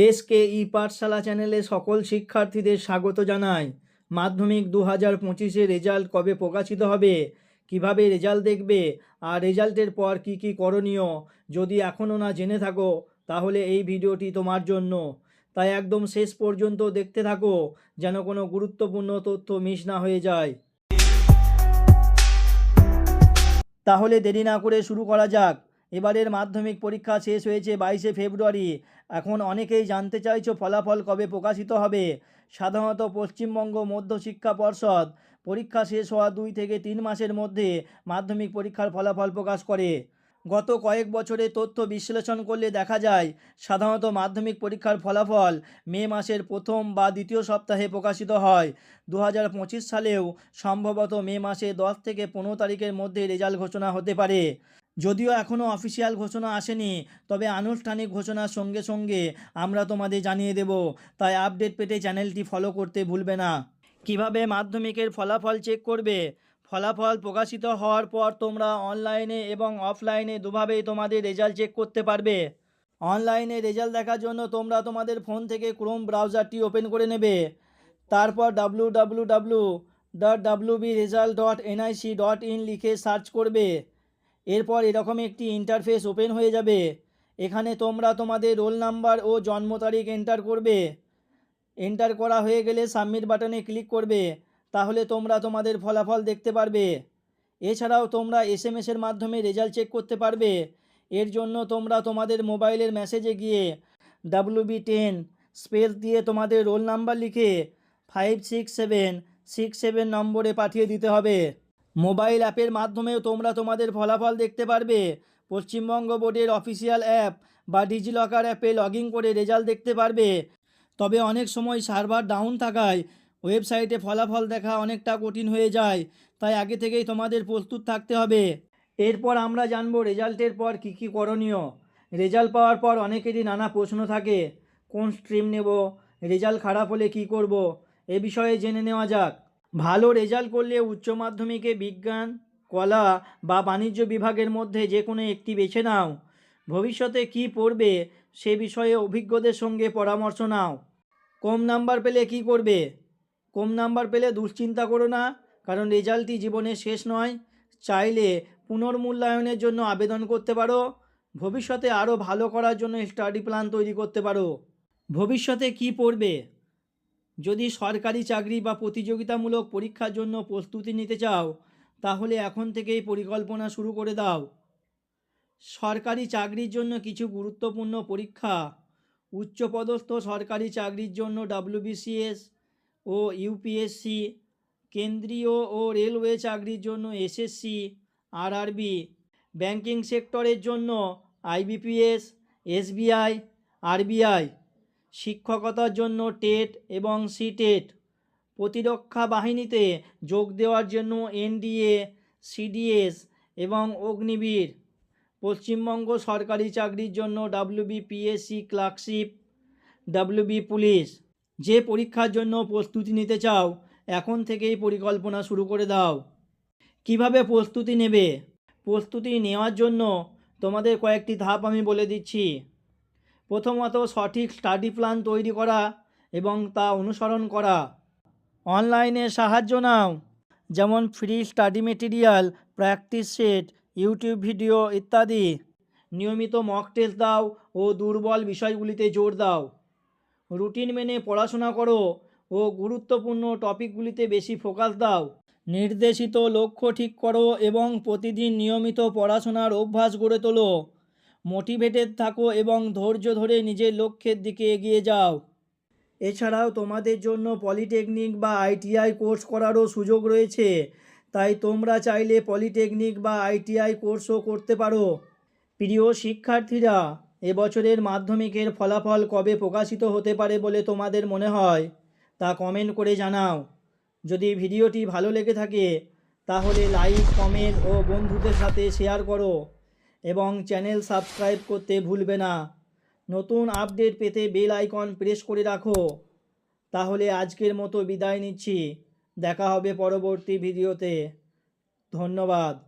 SK ই পাঠশালা চ্যানেলে সকল শিক্ষার্থীদের স্বাগত জানাই। মাধ্যমিক দু হাজার পঁচিশে রেজাল্ট কবে প্রকাশিত হবে? কীভাবে রেজাল্ট দেখবে? আর রেজাল্টের পর কি কি করণীয়? যদি এখনও না জেনে থাকো, তাহলে এই ভিডিওটি তোমার জন্য। তাই একদম শেষ পর্যন্ত দেখতে থাকো, যেন কোনো গুরুত্বপূর্ণ তথ্য মিস না হয়ে যায়। তাহলে দেরি না করে শুরু করা যাক। এবারের মাধ্যমিক পরীক্ষা শেষ হয়েছে বাইশে ফেব্রুয়ারি। এখন অনেকেই জানতে চাইছো ফলাফল কবে প্রকাশিত হবে। সাধারণত পশ্চিমবঙ্গ মধ্য শিক্ষা পর্ষদ পরীক্ষা শেষ হওয়া দুই থেকে তিন মাসের মধ্যে মাধ্যমিক পরীক্ষার ফলাফল প্রকাশ করে। গত কয়েক বছরে তথ্য বিশ্লেষণ করলে দেখা যায়, সাধারণত মাধ্যমিক পরীক্ষার ফলাফল মে মাসের প্রথম বা দ্বিতীয় সপ্তাহে প্রকাশিত হয়। দু হাজার পঁচিশ সালেও সম্ভবত মে মাসে দশ থেকে পনেরো তারিখের মধ্যে রেজাল্ট ঘোষণা হতে পারে। যদিও এখনও অফিসিয়াল ঘোষণা আসেনি, তবে আনুষ্ঠানিক ঘোষণার সঙ্গে সঙ্গে আমরা তোমাদের জানিয়ে দেব। তাই আপডেট পেতে চ্যানেলটি ফলো করতে ভুলবে না। কীভাবে মাধ্যমিকের ফলাফল চেক করবে? ফলাফল প্রকাশিত হওয়ার পর তোমরা অনলাইনে এবং অফলাইনে দুভাবেই তোমাদের রেজাল্ট চেক করতে পারবে। অনলাইনে রেজাল্ট দেখার জন্য তোমরা তোমাদের ফোন থেকে ক্রোম ব্রাউজারটি ওপেন করে নেবে। তারপর W W W dot W B result dot NIC dot in লিখে সার্চ করবে। এরপর এরকম একটি ইন্টারফেস ওপেন হয়ে যাবে। এখানে তোমরা তোমাদের রোল নাম্বার ও জন্ম তারিখ এন্টার করবে। এন্টার করা হয়ে গেলে সাবমিট বাটনে ক্লিক করবে। তাহলে তোমরা তোমাদের ফলাফল দেখতে পারবে। এছাড়াও তোমরা এস এম এসের মাধ্যমে রেজাল্ট চেক করতে পারবে। এর জন্য তোমরা তোমাদের মোবাইলের মেসেজে গিয়ে ডাব্লু বি টেন স্পেস দিয়ে তোমাদের রোল নাম্বার লিখে five six seven six seven নম্বরে পাঠিয়ে দিতে হবে। মোবাইল অ্যাপের মাধ্যমেও তোমরা তোমাদের ফলাফল দেখতে পারবে। পশ্চিমবঙ্গ বোর্ডের অফিসিয়াল অ্যাপ বা ডিজিলকার অ্যাপে লগ করে রেজাল্ট দেখতে পারবে। তবে অনেক সময় সার্ভার ডাউন থাকায় ওয়েবসাইটে ফলাফল দেখা অনেকটা কঠিন হয়ে যায়, তাই আগে থেকেই তোমাদের প্রস্তুত থাকতে হবে। এরপর আমরা জানব রেজাল্টের পর কী কী করণীয়। রেজাল্ট পাওয়ার পর অনেকেরই নানা প্রশ্ন থাকে, কোন স্ট্রিম নেব, রেজাল্ট খারাপ হলে কি করব, এ বিষয়ে জেনে নেওয়া যাক। ভালো রেজাল্ট করলে উচ্চ মাধ্যমিকে বিজ্ঞান, কলা বা বাণিজ্য বিভাগের মধ্যে যে কোনো একটি বেছে নাও। ভবিষ্যতে কি পড়বে সে বিষয়ে অভিজ্ঞদের সঙ্গে পরামর্শ নাও। কম নাম্বার পেলে কি করবে? কম নাম্বার পেলে দুশ্চিন্তা করো না, কারণ রেজাল্টই জীবনের শেষ নয়। চাইলে পুনর্মূল্যায়নের জন্য আবেদন করতে পারো। ভবিষ্যতে আরও ভালো করার জন্য স্টাডি প্ল্যান তৈরি করতে পারো। ভবিষ্যতে কি পড়বে? যদি সরকারি চাকরি বা প্রতিযোগিতামূলক পরীক্ষার জন্য প্রস্তুতি নিতে চাও, তাহলে এখন থেকেই পরিকল্পনা শুরু করে দাও। সরকারি চাকরির জন্য কিছু গুরুত্বপূর্ণ পরীক্ষা, উচ্চপদস্থ সরকারি চাকরির জন্য ডাব্লিউবিসিএস ও ইউপিএসসি, কেন্দ্রীয় ও রেলওয়ে চাকরির জন্য এসএসসি, আরআরবি, ব্যাংকিং সেক্টরের জন্য আইবিপিএস, এসবিআই, আরবিআই শিক্ষকতার জন্য টেট এবং সিটেট প্রতিরক্ষা বাহিনীতে যোগ দেওয়ার জন্য এনডিএ, সিডিএস এবং অগ্নিবীর। পশ্চিমবঙ্গ সরকারি চাকরির জন্য ডাব্লিউবিপিএসসি ক্লার্কশিপ, ডাব্লিউবি পুলিশ। যে পরীক্ষার জন্য প্রস্তুতি নিতে চাও, এখন থেকেই পরিকল্পনা শুরু করে দাও। কীভাবে প্রস্তুতি নেবে? প্রস্তুতি নেওয়ার জন্য তোমাদের কয়েকটি ধাপ আমি বলে দিচ্ছি। প্রথমত সঠিক স্টাডি প্ল্যান তৈরি করা এবং তা অনুসরণ করা। অনলাইনে সাহায্য নাও, যেমন free study material, practice set, YouTube video ইত্যাদি। নিয়মিত মক টেস্ট দাও ও দুর্বল বিষয়গুলিতে জোর দাও। রুটিন মেনে পড়াশোনা করো ও গুরুত্বপূর্ণ টপিকগুলিতে বেশি ফোকাস দাও। নির্দেশিত লক্ষ্য ঠিক করো এবং প্রতিদিন নিয়মিত পড়াশোনার অভ্যাস গড়ে তোলো। মোটিভেটেড থাকো এবং ধৈর্য ধরে নিজের লক্ষ্যের দিকে এগিয়ে যাও। এছাড়াও তোমাদের জন্য পলিটেকনিক বা আইটিআই কোর্স করারও সুযোগ রয়েছে। তাই তোমরা চাইলে পলিটেকনিক বা আইটিআই কোর্সও করতে পারো। প্রিয় শিক্ষার্থীরা, এবছরের মাধ্যমিকের ফলাফল কবে প্রকাশিত হতে পারে বলে তোমাদের মনে হয়? তা কমেন্ট করে জানাও। যদি ভিডিওটি ভালো লেগে থাকে, তাহলে লাইক, কমেন্ট ও বন্ধুদের সাথে শেয়ার করো। এবং চ্যানেল সাবস্ক্রাইব করতে ভুলবে না। নতুন আপডেট পেতে বেল আইকন প্রেস করে রাখো। তাহলে আজকের মতো বিদায় নিচ্ছি। দেখা হবে পরবর্তী ভিডিওতে। ধন্যবাদ।